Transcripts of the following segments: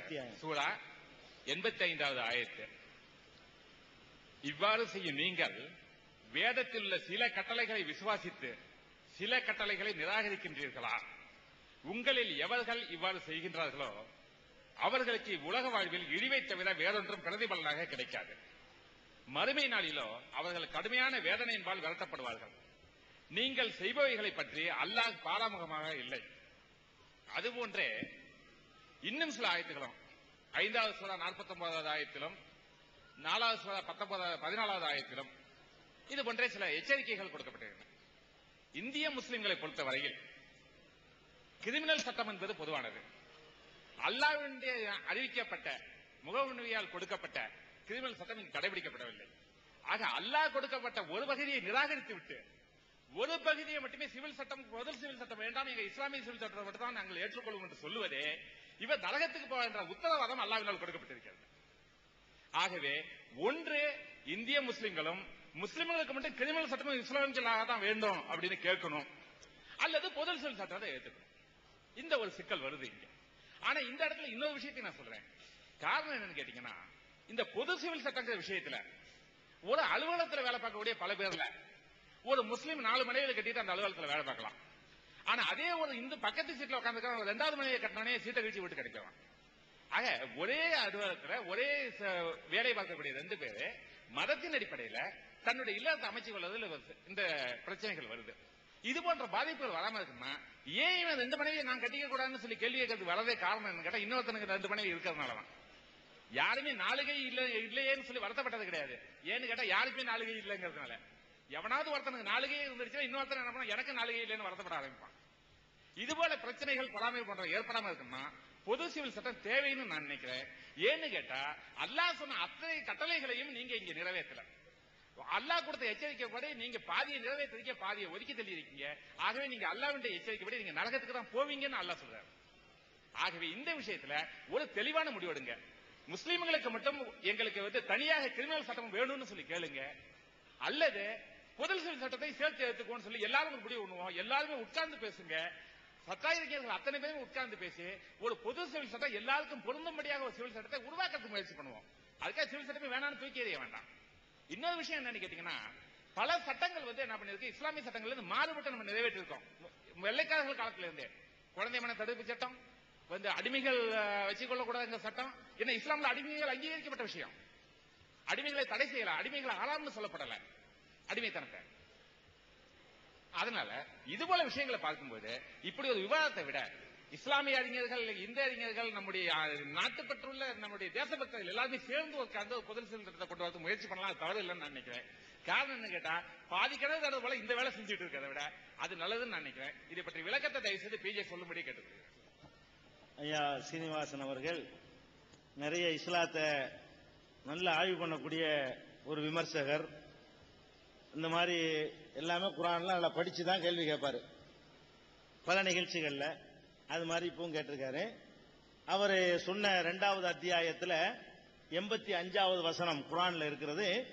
அத்தியாயம். சூறா எண்பத்தி ஐந்தாவது ஆயத்து. இவ்வாறு செய்யும் நீங்கள் வேதத்தில் உள்ள சில கட்டளைகளை விசுவாசித்து சில கட்டளைகளை நிராகரிக்கின்றீர்களா? உங்களில் எவர்கள் இவ்வாறு செய்கின்றார்களோ அவர்களுக்கு உலக வாழ்வில் இழிவை தவிர வேறொன்றும் பிரதிபலனாக கிடைக்காது. மறுமை நாளிலோ அவர்கள் கடுமையான வேதனையின்பால் விரட்டப்படுவார்கள். நீங்கள் செய்பவைகளை பற்றி அல்லாஹ் பாராமுகமாக இல்லை. அதுபோன்றே இன்னும் சில ஆயத்துகளும் ஐந்தாவது சூறா நாற்பத்தி ஒன்பதாவது ஆயத்திலும் நாலாவது சூறா பத்தொன்பதாவது பதினாலாவது ஆயத்திலும் இது போன்ற சில எச்சரிக்கைகள் கொடுக்கப்பட்டிருக்கின்றன இந்திய முஸ்லிம்களை பொறுத்தவரையில் கிரிமினல் சட்டம் என்பது பொதுவானது. அல்லாவினுடைய அறிவிக்கப்பட்ட முகவனுவியால் கொடுக்கப்பட்ட கிரிமினல் சட்டம் இங்கு கடைபிடிக்கப்படவில்லை. ஆக அல்லாஹ் கொடுக்கப்பட்ட ஒரு பகுதியை நிராகரித்து விட்டு ஒரு பகுதியை மட்டுமே சிவில் சட்டம் முதல் சிவில் சட்டம் வேண்டாம் எங்க இஸ்லாமிய சிவில் சட்டம் மட்டும் தான் நாங்கள் ஏற்றுக்கொள்வோம் என்று சொல்லுவதே இவர் நரகத்துக்கு போக என்ற உத்தரவாதம் அல்லாவினால் கொடுக்கப்பட்டிருக்கிறது. ஆகவே ஒன்று இந்திய முஸ்லிம்களும் முஸ்லிம்களுக்கு மட்டும் கிரிமினல் சட்டம் இஸ்லாமியர்களாக தான் வேண்டும் அப்படின்னு கேட்கணும். அல்லது பொது சிவில் சட்டத்தை ஏற்றுக்கணும் இந்த ஒரு சிக்கல் வருது இங்க. ஆனா இந்த இடத்துல இன்னொரு விஷயத்தை நான் சொல்றேன். காரணம் என்னன்னு கேட்டீங்கன்னா இந்த பொது சிவில் சட்டங்கிற விஷயத்துல ஒரு அலுவலகத்தில் வேலை பார்க்கக்கூடிய பல பேர்ல ஒரு முஸ்லீம் நாலு மனைவியில் கட்டிட்டு அந்த அலுவலகத்துல வேலை பார்க்கலாம். ஆனா அதே ஒரு இந்து பக்கத்து சீட்ல உட்காந்துருக்க ரெண்டாவது மனைவியை கட்டினோடனே சீட்டை கழிச்சு விட்டு கிடைக்கலாம் ஆக ஒரே அலுவலகத்துல ஒரே வேலை பார்க்கக்கூடிய ரெண்டு பேரு மதத்தின் அடிப்படையில தன்னுடைய இல்லத்தை அமைச்சு கொள்வதில் வருது. இந்த பிரச்சனைகள் வருது. இது போன்ற பாதிப்புகள் வராம இருக்குன்னா ஏன் இவன் ரெண்டு மனைவியை நான் கட்டிக்க கூடாதுன்னு சொல்லி கேள்வி கேட்கறது வரதே காரணம் கேட்டா இன்னொருத்தனுக்கு ரெண்டு மனைவி இருக்கிறதுனாலதான். யாருமே நாலுகை இல்ல இல்லையேன்னு சொல்லி வருத்தப்பட்டது கிடையாது. ஏன்னு கேட்டா யாருக்குமே நாலுகை இல்லைங்கிறதுனால. எவனாவது ஒருத்தனுக்கு நாளிகை இருந்துச்சுன்னா இன்னொருத்தன் என்ன பண்ணா எனக்கு நாளிகை இல்லைன்னு வருத்தப்பட ஆரம்பிப்பான். இது போல பிரச்சனைகள் பராமரிப்பு போன்ற ஏற்படாம இருக்குன்னா பொது சிவில் சட்டம் தேவைன்னு நான் நினைக்கிறேன். ஏன்னு கேட்டா அல்லாஹ் சொன்ன அத்தனை கட்டளைகளையும் நீங்க இங்க நிறைவேற்றல. அல்லாஹ் கொடுத்த எச்சரிக்கைப்படி நீங்க பாதியை நிறைவேற்றிருக்க பாதியை ஒதுக்கி தள்ளியிருக்கீங்க. ஆகவே நீங்க அல்லாஹ்வுடைய எச்சரிக்கைப்படி நீங்க நரகத்துக்கு தான் போவீங்கன்னு அல்லாஹ் சொல்றாரு. ஆகவே இந்த விஷயத்துல ஒரு தெளிவான முடிவெடுங்க முஸ்லீம்களுக்கு மட்டும் எங்களுக்கு வந்து தனியாக கிரிமினல் சட்டம் வேணும்னு சொல்லி கேளுங்க. அல்லது பொது சிவில் சட்டத்தை சேர்த்து எடுத்துக்கோன்னு சொல்லி எல்லாரும் ஒரு முடிவு பண்ணுவோம் எல்லாருமே உட்கார்ந்து பேசுங்க. சட்டாயிரிஞர்கள் அத்தனை பேரும் உட்கார்ந்து பேசி ஒரு பொது சிவில் சட்டம் எல்லாருக்கும் பொருந்தும்படியாக ஒரு சிவில் சட்டத்தை உருவாக்கத்துக்கு முயற்சி பண்ணுவோம். அதுக்காக சிவில் சட்டமே வேணாம்னு தூக்கி எறிய வேண்டாம். இன்னொரு விஷயம் என்னன்னு கேட்டீங்கன்னா பல சட்டங்கள் வந்து என்ன பண்ணிருக்கு இஸ்லாமிய சட்டங்கள் இருந்து மாறுபட்டு நம்ம நிறைவேற்றிருக்கோம். வெள்ளைக்காரர்கள் காலத்துல இருந்தே குழந்தை மன தடுப்பு சட்டம் வந்து அடிமைகள் அஹ், வச்சுக்கொள்ளக்கூடாதுங்கிற சட்டம் என்ன இஸ்லாம்ல அடிமைகள் அங்கீகரிக்கப்பட்ட விஷயம். அடிமைகளை தடை செய்யல அடிமைகளை ஆளாம்னு சொல்லப்படல. அடிமைத்தனத்தை. அதனால இது போல விஷயங்களை பார்க்கும்போது இப்படி ஒரு விவாதத்தை விட இஸ்லாமிய அறிஞர்கள் இந்த அறிஞர்கள் நம்முடைய நாட்டு நாட்டுப்பற்றுள்ள நம்முடைய தேசபக்தர்கள் எல்லாருமே சேர்ந்து உட்கார்ந்து ஒரு பொது சிவில் கொண்டு வரது முயற்சி பண்ணலாம். தவறு இல்லைன்னு நான் நினைக்கிறேன். காரணம் என்ன கேட்டா பாதி கிணறு தடவை போல இந்த வேலை செஞ்சுட்டு இருக்கிறத விட அது நல்லதுன்னு நான் நினைக்கிறேன். இதை பற்றி விளக்கத்தை தயவு செய்து பிஜே சொல்லும்படி கேட்டுக்கிறேன் ஐயா சீனிவாசன் அவர்கள் நிறைய இஸ்லாத்தை நல்ல ஆய்வு பண்ணக்கூடிய ஒரு விமர்சகர். இந்த மாதிரி எல்லாமே குரான்லாம் நல்லா படிச்சு தான் கேள்வி கேட்பாரு. பல நிகழ்ச்சிகளில் அது மாதிரி இப்பவும் கேட்டிருக்காரு. அவர் சொன்ன ரெண்டாவது அத்தியாயத்தில் எண்பத்தி அஞ்சாவது வசனம் குரானில் இருக்கிறது.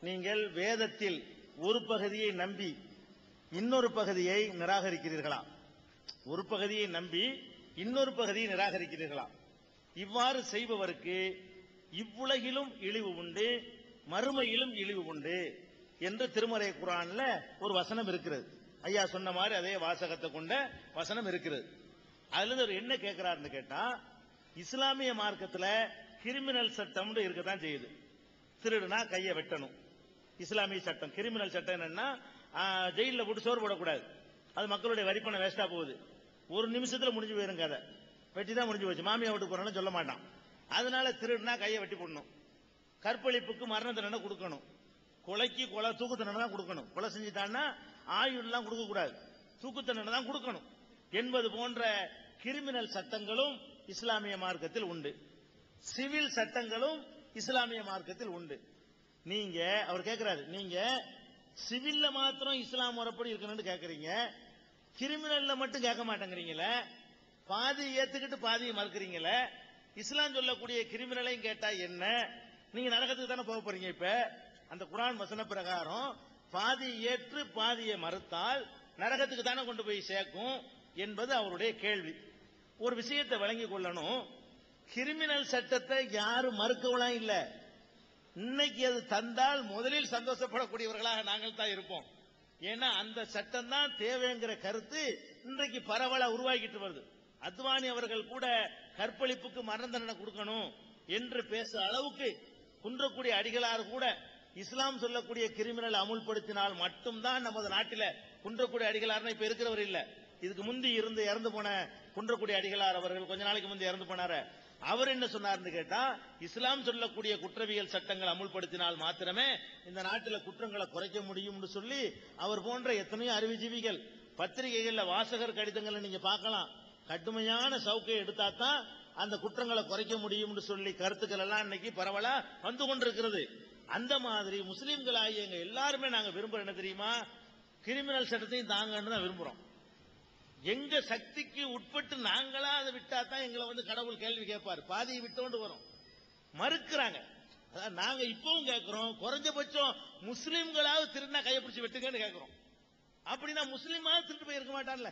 நீங்கள் வேதத்தில் ஒரு பகுதியை நம்பி இன்னொரு பகுதியை நிராகரிக்கிறீர்களா? ஒரு பகுதியை நம்பி இன்னொரு பகுதியை நிராகரிக்கிறீர்களா? இவ்வாறு செய்பவருக்கு இவ்வுலகிலும் இழிவு உண்டு மறுமையிலும் இழிவு உண்டு. என்று திருமறை குரான்ல ஒரு வசனம் இருக்கிறது? ஐயா சொன்ன மாதிரி அதே வாசகத்தை கொண்ட வசனம் இருக்கிறது. அதுல இருந்து அவர் என்ன கேட்கிறாருன்னு கேட்டா இஸ்லாமிய மார்க்கத்துல கிரிமினல் சட்டம்னு இருக்கத்தான் செய்யுது. திருடுனா கையை வெட்டணும். இஸ்லாமிய சட்டம் கிரிமினல் சட்டம் என்னன்னா ஜெயிலில் போட்டு சோறு போடக்கூடாது. அது மக்களுடைய வரிப்பணம் வேஸ்டா போகுது. ஒரு நிமிஷத்துல முடிஞ்சு போயிரும் கதை. வெட்டி தான் முடிஞ்சு போச்சு. மாமியா வீட்டுக்கு போறேன்னு சொல்ல மாட்டான். அதனால திருடுனா கையை வெட்டி போடணும். கற்பழிப்புக்கு மரண தண்டனை கொடுக்கணும். கொலைக்கு கொலை தூக்கு தண்டனை தான் கொடுக்கணும். கொலை செஞ்சுட்டான்னா ஆயுள்லாம் கொடுக்க கூடாது தூக்கு தண்டனை தான் கொடுக்கணும். என்பது போன்ற கிரிமினல் சட்டங்களும் இஸ்லாமிய மார்க்கத்தில் உண்டு. சிவில் சட்டங்களும் இஸ்லாமிய மார்க்கத்தில் உண்டு. நீங்க அவர் கேட்கிறாரு நீங்க சிவில்ல மாத்திரம் இஸ்லாம் முறைப்படி இருக்கணும்னு கேட்கறீங்க கிரிமினல்ல மட்டும் கேட்க மாட்டேங்கிறீங்களே. பாதி ஏத்துக்கிட்டு பாதியை மறுக்கிறீங்களே. இஸ்லாம் சொல்லக்கூடிய கிரிமினலையும் கேட்டா என்ன? நீங்க நரகத்துக்கு தானே போக போறீங்க இப்ப? அந்த குரான் வசன பிரகாரம் பாதியை ஏற்று பாதியை மறுத்தால் நரகத்துக்கு தானே கொண்டு போய் சேர்க்கும் என்பது அவருடைய கேள்வி. ஒரு விஷயத்தை வழங்கிக் கொள்ளணும். கிரிமினல் சட்டத்தை யாரும் மறுக்கவலாம் இல்ல. இன்னைக்கு அது தந்தால் முதலில் சந்தோஷப்படக்கூடியவர்களாக நாங்கள் தான் இருப்போம். ஏன்னா அந்த சட்டம் தான் தேவைங்கிற கருத்து இன்றைக்கு பரவலா உருவாக்கிட்டு வருது. அத்வானி அவர்கள் கூட கற்பழிப்புக்கு மரண தண்டனை கொடுக்கணும் என்று பேசுற அளவுக்கு குன்றக்கூடிய அடிகளார் கூட இஸ்லாம் சொல்லக்கூடிய கிரிமினல் அமுல்படுத்தினால் மட்டும்தான் நமது நாட்டில குன்றக்கூடிய அடிகளார்னு இப்ப இருக்கிறவர் இல்ல. இதுக்கு முந்தி இருந்து இறந்து போன குன்றக்கூடிய அடிகளார் அவர்கள் கொஞ்ச நாளைக்கு முந்தி இறந்து போனாரு. அவர் என்ன சொன்னார்னு கேட்டா இஸ்லாம் சொல்லக்கூடிய குற்றவியல் சட்டங்கள் அமுல்படுத்தினால் மாத்திரமே இந்த நாட்டில குற்றங்களை குறைக்க முடியும்னு சொல்லி அவர் போன்ற எத்தனையோ அறிவுஜீவிகள் பத்திரிகைகள்ல வாசகர் கடிதங்களை நீங்க பார்க்கலாம். கடுமையான சவுக்கை எடுத்தா தான் அந்த குற்றங்களை குறைக்க முடியும்னு சொல்லி கருத்துக்கள் எல்லாம் இன்னைக்கு பரவலா வந்து கொண்டிருக்கிறது. அந்த மாதிரி முஸ்லீம்களாகிய எங்க எல்லாருமே நாங்க விரும்புறோம். என்ன தெரியுமா? கிரிமினல் சட்டத்தையும் தாங்கன்னு தான் விரும்புறோம். எங்க சக்திக்கு உட்பட்டு நாங்களா அதை விட்டா தான் எங்களை வந்து கடவுள் கேள்வி கேட்பார். பாதியை விட்டோண்டு வரும். மறுக்கிறாங்க. அதான் நாங்க இப்பவும் கேட்கிறோம். குறைஞ்சபட்சம் முஸ்லீம்களாவது திருநா கையை பிடிச்சு வெட்டுங்கன்னு கேட்கிறோம். அப்படின்னா முஸ்லீமாவது திருட்டு போய் இருக்க மாட்டான்ல?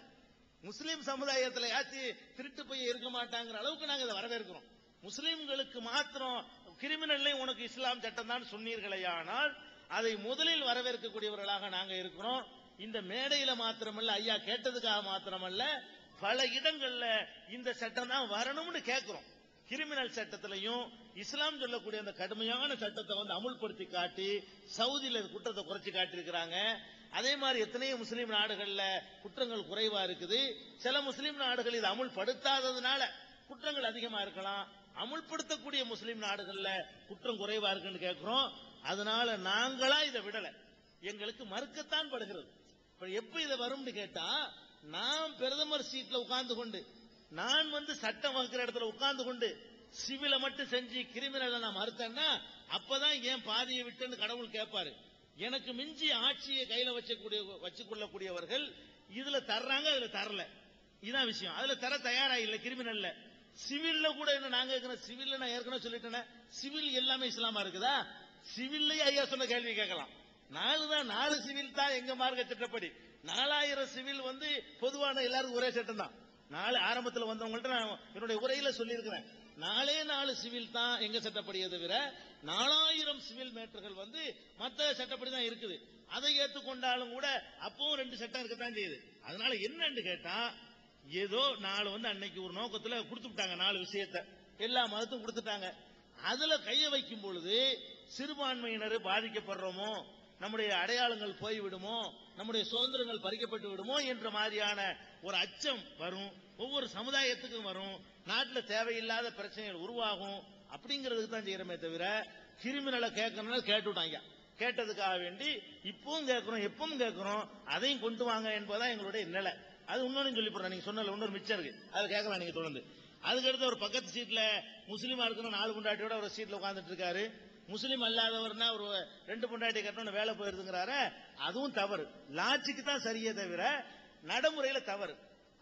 முஸ்லீம் சமுதாயத்துல யாச்சு திருட்டு போய் இருக்க மாட்டாங்கிற அளவுக்கு நாங்க இதை வரவேற்கிறோம். முஸ்லீம்களுக்கு மாத்திரம் கிரிமினல்லையும் உனக்கு இஸ்லாம் சட்டம் தான் சொன்னீர்களேயானால் அதை முதலில் வரவேற்கக்கூடியவர்களாக நாங்க இருக்கிறோம். இந்த மேடையில மாத்திரமல்ல ஐயா கேட்டதுக்காக மாத்திரமல்ல பல இடங்கள்ல இந்த சட்டம் தான் வரணும்னு கேட்கிறோம் கிரிமினல் சட்டத்திலையும் இஸ்லாம் சொல்லக்கூடிய அந்த கடுமையான சட்டத்தை வந்து அமுல்படுத்தி காட்டி சவுதியில குற்றத்தை குறைச்சு காட்டியிருக்கிறாங்க. அதே மாதிரி எத்தனையோ முஸ்லீம் நாடுகள்ல குற்றங்கள் குறைவா இருக்குது. சில முஸ்லீம் நாடுகள் இதை அமுல்படுத்தாததுனால குற்றங்கள் அதிகமா இருக்கலாம். அமுல்படுத்தக்கூடிய முஸ்லீம் நாடுகள்ல குற்றம் குறைவா இருக்குன்னு கேட்கிறோம் அதனால நாங்களா இதை விடல. எங்களுக்கு மறுக்கத்தான் படுகிறது. இப்ப எப்ப இதை வரும்னு கேட்டா நான் பிரதமர் சீட்ல உட்கார்ந்து கொண்டு நான் வந்து சட்டம் வகுக்கிற இடத்துல உட்கார்ந்து கொண்டு சிவில மட்டும் செஞ்சு கிரிமினல் நான் மறுத்தேன்னா அப்பதான் ஏன் பாதியை விட்டுன்னு கடவுள் கேட்பாரு எனக்கு மிஞ்சி ஆட்சியை கையில வச்சக்கூடிய வச்சுக்கொள்ளக்கூடியவர்கள் இதுல தர்றாங்க அதுல தரல. இதுதான் விஷயம். அதுல தர தயாரா இல்ல கிரிமினல்ல. சிவில்ல கூட என்ன நாங்க இருக்கிறோம் சிவில்ல நான் ஏற்கனவே சொல்லிட்டேனே? சிவில் எல்லாமே இஸ்லாமா இருக்குதா? சிவில்லையே ஐயா சொன்ன கேள்வி கேட்கலாம். நாலு தான் நாலு சிவில் தான் எங்க மார்க்க திட்டப்படி. நாலாயிரம் சிவில் வந்து பொதுவான எல்லாருக்கும் ஒரே சட்டம் தான். நாலு ஆரம்பத்துல வந்தவங்கள்ட்ட நான் என்னுடைய உரையில சொல்லியிருக்கிறேன். நாலே நாலு சிவில் தான் எங்க சட்டப்படியே தவிர நாலாயிரம் சிவில் மேட்டர்கள் வந்து மத்த சட்டப்படி தான் இருக்குது. அதை ஏற்றுக்கொண்டாலும் கூட அப்பவும் ரெண்டு சட்டம் இருக்கத்தான் செய்யுது. அதனால என்னன்னு கேட்டா ஏதோ நாலு வந்து அன்னைக்கு ஒரு நோக்கத்துல கொடுத்து விட்டாங்க நாலு விஷயத்த. எல்லா மதத்தும் கொடுத்துட்டாங்க. அதுல கைய வைக்கும் பொழுது சிறுபான்மையினர் பாதிக்கப்படுறோமோ நம்முடைய அடையாளங்கள் போய்விடுமோ நம்முடைய சுதந்திரங்கள் பறிக்கப்பட்டு விடுமோ என்ற மாதிரியான ஒரு அச்சம் வரும் ஒவ்வொரு சமுதாயத்துக்கும் வரும். நாட்டில் தேவையில்லாத பிரச்சனைகள் உருவாகும் அப்படிங்கிறதுக்கு தான் செய்யறமே தவிர கிரிமினலை கேட்கணும்னா கேட்டுவிட்டாங்க கேட்டதுக்காக வேண்டி இப்பவும் கேட்கிறோம் எப்பவும் கேட்கிறோம் அதையும் கொண்டு வாங்க என்பதுதான் எங்களுடைய நிலை. அது இன்னொன்னு சொல்லி போடுறேன் நீங்க சொன்னல இன்னொரு மிச்சம் இருக்கு. அதை கேட்கலாம் நீங்க தொடர்ந்து. அதுக்கடுத்து ஒரு பக்கத்து சீட்ல முஸ்லீமா இருக்கணும் நாலு பொண்டாட்டியோட ஒரு சீட்ல உட்காந்துட்டு இருக்காரு. முஸ்லீம் அல்லாதவர்னா ஒரு ரெண்டு பொண்டாட்டி கட்டணும் வேலை போயிருதுங்கிறார அதுவும் தவறு. லாட்சிக்கு தான் சரியே தவிர நடைமுறையில தவறு.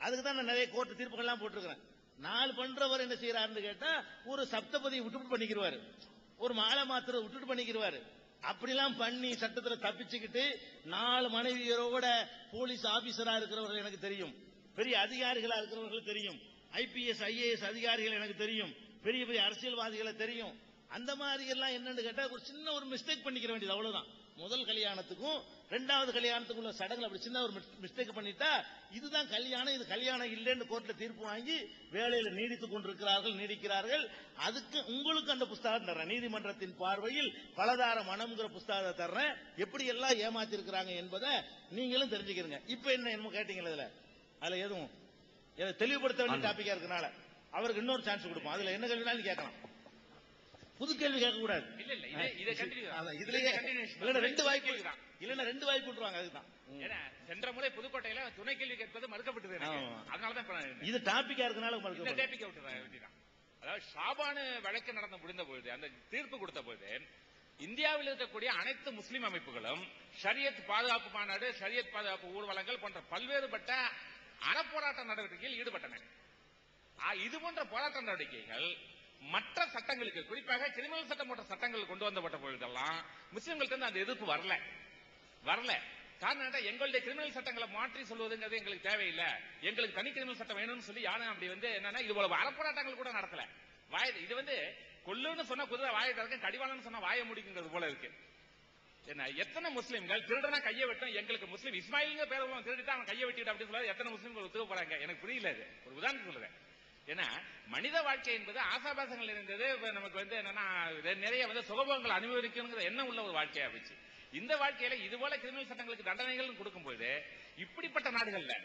அதுக்கு தான் நான் நிறைய கோர்ட்டு தீர்ப்புகள்லாம் போட்டிருக்கிறேன். நாலு பண்றவர் என்ன செய்யறாருன்னு கேட்டா ஒரு சப்தபதியை விட்டுட்டு பண்ணிக்கிருவாரு. ஒரு மாலை மாத்திரை விட்டுட்டு பண்ணிக்கிருவாரு. அப்படிலாம் பண்ணி சட்டத்துல தப்பிச்சுக்கிட்டு நாலு மனைவியரோட போலீஸ் ஆபீசரா இருக்கிறவர்கள் எனக்கு தெரியும். பெரிய அதிகாரிகளா இருக்கிறவர்கள் தெரியும். ஐபிஎஸ் ஐஏஎஸ் அதிகாரிகள் எனக்கு தெரியும். பெரிய பெரிய அரசியல்வாதிகளை தெரியும். அந்த மாதிரி எல்லாம் என்னன்னு கேட்டா ஒரு சின்ன ஒரு மிஸ்டேக் பண்ணிக்கிற வேண்டியது அவ்வளவுதான். முதல் கல்யாணத்துக்கும் ரெண்டாவது கல்யாணத்துக்கும் உள்ள சடங்குல அப்படி சின்ன ஒரு மிஸ்டேக் பண்ணிட்டா இதுதான் கல்யாணம் இது கல்யாணம் இல்லைன்னு கோர்ட்ல தீர்ப்பு வாங்கி வேலையில நீடித்துக் கொண்டிருக்கிறார்கள் நீடிக்கிறார்கள். அதுக்கு உங்களுக்கு அந்த புஸ்தகம் தர்றேன். நீதிமன்றத்தின் பார்வையில் பலதார மனம்ங்கிற புஸ்தகத்தை தர்றேன். எப்படி எல்லாம் ஏமாத்தி இருக்கிறாங்க என்பதை நீங்களும் தெரிஞ்சுக்கிறீங்க. இப்ப என்ன என்னமோ கேட்டீங்களா இதுல? அதுல எதுவும்? தெளிவுபடுத்த வேண்டிய டாபிக்கா இருக்கனால அவருக்கு இன்னொரு சான்ஸ் கொடுப்போம். அதுல என்ன கேள்வினாலும் கேட்கலாம். புது கேள்வி கேட்க கூடாது இல்ல இல்ல இதை இதுலயே. இல்லைன்னா ரெண்டு வாய்ப்பு. இல்லைன்னா ரெண்டு வாய்ப்பு விட்டுருவாங்க அதுதான். ஏன்னா சென்ற முறை புதுக்கோட்டையில துணை கேள்வி கேட்பது மறுக்கப்பட்டது. அதனாலதான் இது டாபிக்கா இருக்கனால டேபிக்க விட்டுறேன் வேண்டியதான் அதாவது ஷாபானு வழக்கு நடந்து முடிந்த பொழுது அந்த தீர்ப்பு கொடுத்த பொழுது இந்தியாவில் இருக்கக்கூடிய அனைத்து முஸ்லிம் அமைப்புகளும் ஷரியத் பாதுகாப்பு மாநாடு ஷரியத் பாதுகாப்பு ஊர்வலங்கள் போன்ற பல்வேறுபட்ட அறப்போராட்ட நடவடிக்கையில் ஈடுபட்டன இது போன்ற போராட்ட நடவடிக்கைகள் மற்ற சட்டங்களுக்கு குறிப்பாக கிரிமினல் சட்டம் போன்ற சட்டங்கள் கொண்டு வந்தப்பட்ட பொழுதெல்லாம் முஸ்லிம்கள்ட்ட இருந்து அந்த எதிர்ப்பு வரல. வரல. காரணம் எங்களுடைய கிரிமினல் சட்டங்களை மாற்றி சொல்வதுங்கிறது எங்களுக்கு தேவையில்லை. எங்களுக்கு தனி கிரிமினல் சட்டம் வேணும்னு சொல்லி யாரும் அப்படி வந்து என்னன்னா இது போல அறப்போராட்டங்கள் கூட நடத்தல. வாய இது வந்து கொல்லுன்னு சொன்னா குதிரை வாயை திறக்கும் கடிவாளன்னு சொன்னா வாயை முடிக்குங்கிறது போல இருக்கு. என்ன எத்தனை முஸ்லிம்கள் திருடனா கையை வெட்டும் எங்களுக்கு முஸ்லீம் இஸ்மாயிலுங்க பேர் திருடிட்டு அவன் கையை வெட்டிட்டு அப்படின்னு சொல்லாது எத்தனை முஸ்லீம்கள் ஒத்துக்க போறாங்க? எனக்கு புரியல இது ஒரு உதாரணம் சொல்றேன். ஏன்னா மனித வாழ்க்கை என்பது ஆசாபாசங்கள் இருந்தது. நமக்கு வந்து என்னன்னா இது நிறைய வந்து சுகபோகங்கள் அனுபவிக்கணுங்கிற எண்ணம் உள்ள ஒரு வாழ்க்கையா போச்சு. இந்த வாழ்க்கையில இது போல கிரிமினல் சட்டங்களுக்கு தண்டனைகள் கொடுக்கும்போது இப்படிப்பட்ட நாடுகள்ல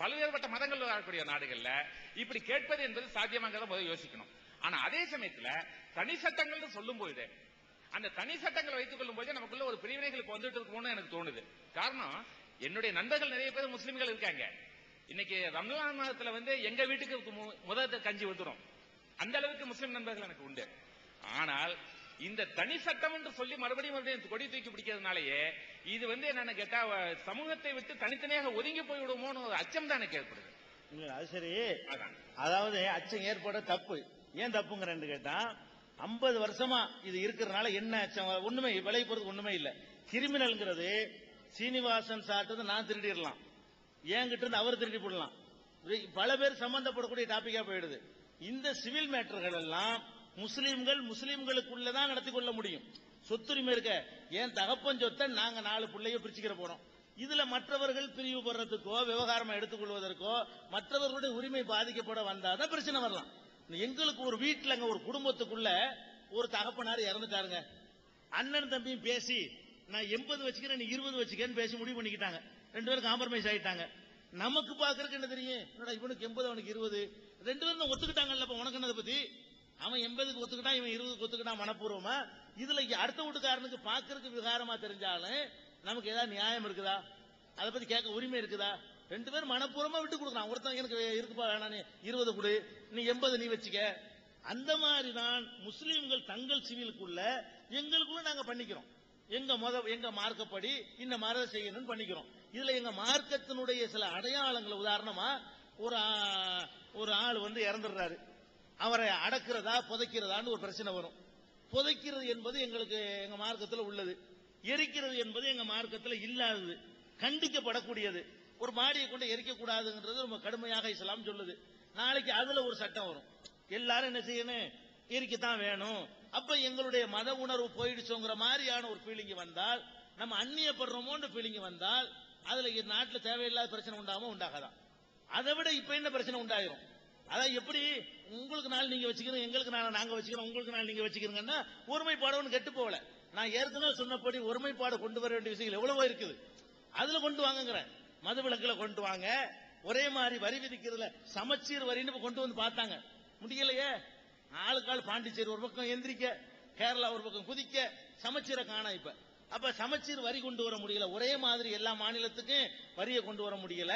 பல்வேறுபட்ட மதங்கள் வாழக்கூடிய நாடுகள்ல இப்படி கேட்பது என்பது சாத்தியமாங்கிறத முதல் யோசிக்கணும். ஆனா அதே சமயத்துல தனி சட்டங்கள்னு சொல்லும் போது அந்த தனி சட்டங்களை வைத்துக் கொள்ளும் போது நமக்குள்ள ஒரு பிரிவினைகளுக்கு வந்துட்டு இருக்கணும்னு எனக்கு தோணுது. காரணம் என்னுடைய நண்பர்கள் நிறைய பேர் முஸ்லிம்கள் இருக்காங்க. இன்னைக்கு ரம்லான் மாதத்துல வந்து எங்க வீட்டுக்கு முதல் கஞ்சி வந்துடும் அந்த அளவுக்கு முஸ்லிம் நண்பர்கள் எனக்கு உண்டு. ஆனால் இந்த தனி சட்டம் என்று சொல்லி மறுபடியும் மறுபடியும் கொடி தூக்கி பிடிக்கிறதுனாலயே இது வந்து என்னன்னு கேட்டா சமூகத்தை விட்டு தனித்தனியாக ஒதுங்கி போய் விடுமோன்னு ஒரு அச்சம் தான் எனக்கு ஏற்படுது. அது சரி. அதாவது அச்சம் ஏற்பட தப்பு. ஏன் தப்புங்கிறேன்னு கேட்டா ஐம்பது வருஷமா இது இருக்கிறதுனால என்ன அச்சம்? ஒண்ணுமே விலை போறதுக்கு ஒண்ணுமே இல்ல. கிரிமினல்ங்கிறது சீனிவாசன் சாப்பிட்டது நான் திருடிடலாம். என்கிட்ட இருந்து அவர் திருடி போடலாம். பல பேர் சம்பந்தப்படக்கூடிய டாபிக்கா போயிடுது. இந்த சிவில் மேட்டர்கள் எல்லாம் முஸ்லீம்கள் முஸ்லீம்களுக்குள்ளதான் நடத்தி கொள்ள முடியும். சொத்துரிமை இருக்க ஏன் தகப்பன் சொத்தை நாங்க நாலு பிள்ளைய பிரிச்சுக்கிற போறோம். இதுல மற்றவர்கள் பிரிவு போடுறதுக்கோ விவகாரமா எடுத்துக்கொள்வதற்கோ மற்றவர்களுடைய உரிமை பாதிக்கப்பட வந்தாதான் பிரச்சனை வரலாம். எங்களுக்கு ஒரு வீட்டுலங்க ஒரு குடும்பத்துக்குள்ள ஒரு தகப்பனார் இறந்துட்டாருங்க. அண்ணன் தம்பியும் பேசி நான் எண்பது வச்சுக்கிறேன் நீ இருபது வச்சுக்கேன்னு பேசி முடிவு பண்ணிக்கிட்டாங்க. ரெண்டு பேரும் காம்ப்ரமைஸ் ஆயிட்டாங்க. நமக்கு பாக்குறதுக்கு என்ன தெரியும்? என்னடா இவனுக்கு எண்பது அவனுக்கு இருபது. ரெண்டு பேரும் தான் ஒத்துக்கிட்டாங்கல்ல உனக்கு என்னதை பத்தி? அவன் எண்பதுக்கு ஒத்துக்கிட்டான் இவன் இருபதுக்கு ஒத்துக்கிட்டான் மனப்பூர்வமா? இதுல அடுத்த வீட்டுக்காரனுக்கு பாக்குறதுக்கு விகாரமா தெரிஞ்சாலும் நமக்கு ஏதாவது நியாயம் இருக்குதா? அதை பத்தி கேட்க உரிமை இருக்குதா? ரெண்டு பேரும் மனப்பூர்வமா விட்டு கொடுக்கலாம். ஒருத்தன் எனக்கு இருக்குப்பா வேணாம் இருபது கொடு. நீ எண்பது நீ வச்சுக்க. அந்த மாதிரி தான் முஸ்லீம்கள் தங்கள் சிவிலுக்குள்ள எங்களுக்குள்ள நாங்க பண்ணிக்கிறோம். எங்க முத எங்க மார்க்கப்படி இந்த மாதிரி செய்யணும்னு பண்ணிக்கிறோம். இதுல எங்க மார்க்கத்தினுடைய சில அடையாளங்கள் உதாரணமா ஒரு ஒரு ஆள் வந்து இறந்துடுறாரு. அவரை அடக்கிறதா புதைக்கிறதான்னு ஒரு பிரச்சனை வரும். புதைக்கிறது என்பது எங்களுக்கு எங்க மார்க்கத்தில் உள்ளது. எரிக்கிறது என்பது எங்க மார்க்கத்தில் இல்லாதது. கண்டிக்கப்படக்கூடியது. ஒரு மாடியை கொண்டு எரிக்கக்கூடாதுங்கிறது ரொம்ப கடுமையாக இஸ்லாம் சொல்லுது. நாளைக்கு அதுல ஒரு சட்டம் வரும். எல்லாரும் என்ன செய்யணும்? எரிக்கத்தான் வேணும். அப்ப எங்களுடைய மத உணர்வு போயிடுச்சோங்கிற மாதிரியான ஒரு ஃபீலிங் வந்தால் நம்ம அந்நியப்படுறோமோன்ற ஃபீலிங் வந்தால் அதுல இ- நாட்டுல தேவையில்லாத பிரச்சனை உண்டாகாம உண்டாகாதான் அதை விட இப்ப என்ன பிரச்சனை உண்டாயிரும்? அதான் எப்படி? உங்களுக்கு நாள் நீங்க வச்சுக்கிறோம் எங்களுக்கு நாள் நாங்க வச்சுக்கிறோம் உங்களுக்கு நாள் நீங்க வச்சுக்கிறீங்கன்னா ஒருமைப்பாடு கெட்டு போகல. நான் ஏற்கனவே சொன்னபடி ஒருமைப்பாடு கொண்டு வர வேண்டிய விஷயங்கள் எவ்வளவோ இருக்குது. அதுல கொண்டு வாங்குங்கிறேன். மது விளக்குல கொண்டு வாங்க. ஒரே மாதிரி வரி விதிக்கிறதுல சமச்சீர் வரின்னு கொண்டு வந்து பார்த்தாங்க. முடியலையே? ஆளுக்காள் பாண்டிச்சேரி ஒரு பக்கம் எந்திரிக்க கேரளா ஒரு பக்கம் குதிக்க சமச்சீரை காணா இப்ப. அப்ப சமச்சீர் வரி கொண்டு வர முடியல. ஒரே மாதிரி எல்லா மாநிலத்துக்கும் வரியை கொண்டு வர முடியல.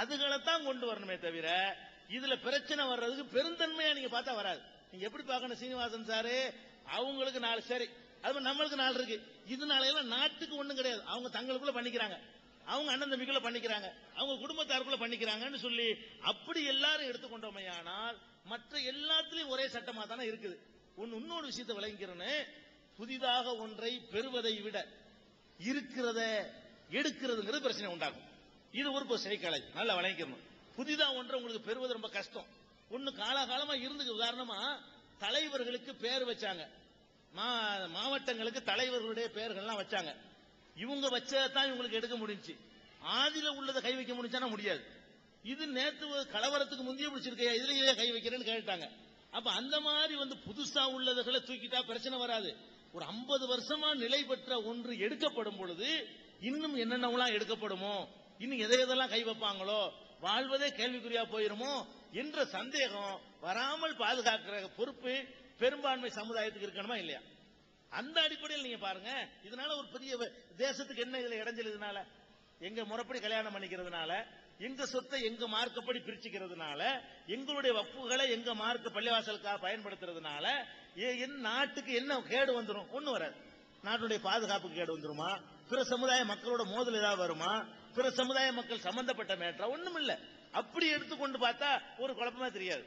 அதுகளைத்தான் கொண்டு வரணுமே தவிர இதுல பிரச்சனை வர்றதுக்கு பெருந்தன்மையா நீங்க பார்த்தா வராது. நீங்க எப்படி பார்க்கணும் சீனிவாசன் சாரு? அவங்களுக்கு நாலு சரி. அது மாதிரி நம்மளுக்கு நாலு இருக்கு. இதனால எல்லாம் நாட்டுக்கு ஒண்ணும் கிடையாது. அவங்க தங்களுக்குள்ள பண்ணிக்கிறாங்க. அவங்க அண்ணன் தம்பிக்குள்ள பண்ணிக்கிறாங்க. அவங்க குடும்பத்தாருக்குள்ள பண்ணிக்கிறாங்கன்னு சொல்லி அப்படி எல்லாரும் எடுத்துக்கொண்டோமையானால் மற்ற எல்லாத்துலயும் ஒரே சட்டமா தானே இருக்குது. ஒன்னு இன்னொரு விஷயத்தை விளங்கிறேன்னு புதிதாக ஒன்றை பெறுவதை விட இருக்கிறத எடுக்கிறதுங்கிறது பிரச்சனை உண்டாகும். இது ஒரு சைக்காலை நல்லா விளங்கிக்கணும். புதிதா ஒன்றை உங்களுக்கு பெறுவது ரொம்ப கஷ்டம். ஒண்ணு காலாகாலமா இருந்துக்கு உதாரணமா தலைவர்களுக்கு பேர் வச்சாங்க. மா- மாவட்டங்களுக்கு தலைவர்களுடைய பெயர்கள்லாம் வச்சாங்க. இவங்க வச்சதான் இவங்களுக்கு எடுக்க முடிஞ்சுச்சு. ஆதில உள்ளதை கை வைக்க முடிஞ்சானா முடியாது. இது நேத்து கலவரத்துக்கு முந்தைய பிடிச்சிருக்கையா இதுலயே கை வைக்கிறேன்னு கேட்டாங்க அப்ப அந்த மாதிரி வந்து புதுசா உள்ளதுகளை தூக்கிட்டா பிரச்சனை வராது. ஒரு 50 வருஷமா நிலை பெற்ற ஒன்று எடுக்கப்படும் பொழுது இன்னும் என்னென்னலாம் எடுக்கப்படுமோ? இன்னும் எதை எதெல்லாம் கை வைப்பாங்களோ? வாழ்வதே கேள்விக்குறியா போயிருமோ? என்ற சந்தேகம் வராமல் பாதுகாக்கிற பொறுப்பு பெரும்பான்மை சமுதாயத்துக்கு இருக்கணுமா இல்லையா? அந்த அடிப்படையில் நீங்க பாருங்க. இதனால ஒரு பெரிய தேசத்துக்கு என்ன இதுல இடைஞ்சல் இதனால? எங்க முறைப்படி கல்யாணம் பண்ணிக்கிறதுனால எங்க சொத்தை எங்க மார்க்கப்படி பிரிச்சுக்கிறதுனால எங்களுடைய வப்புகளை எங்க மார்க்க பள்ளிவாசலுக்காக பயன்படுத்துறதுனால ஏ- என் நாட்டுக்கு என்ன கேடு வந்துடும் ஒண்ணு வராது. நாட்டுடைய பாதுகாப்புக்கு கேடு வந்துருமா? பிற சமுதாய மக்களோட மோதல் ஏதாவது வருமா? பிற சமுதாய மக்கள் சம்பந்தப்பட்ட மேட்டரா ஒண்ணும் இல்லை அப்படி எடுத்துக்கொண்டு பார்த்தா ஒரு குழப்பமா தெரியாது.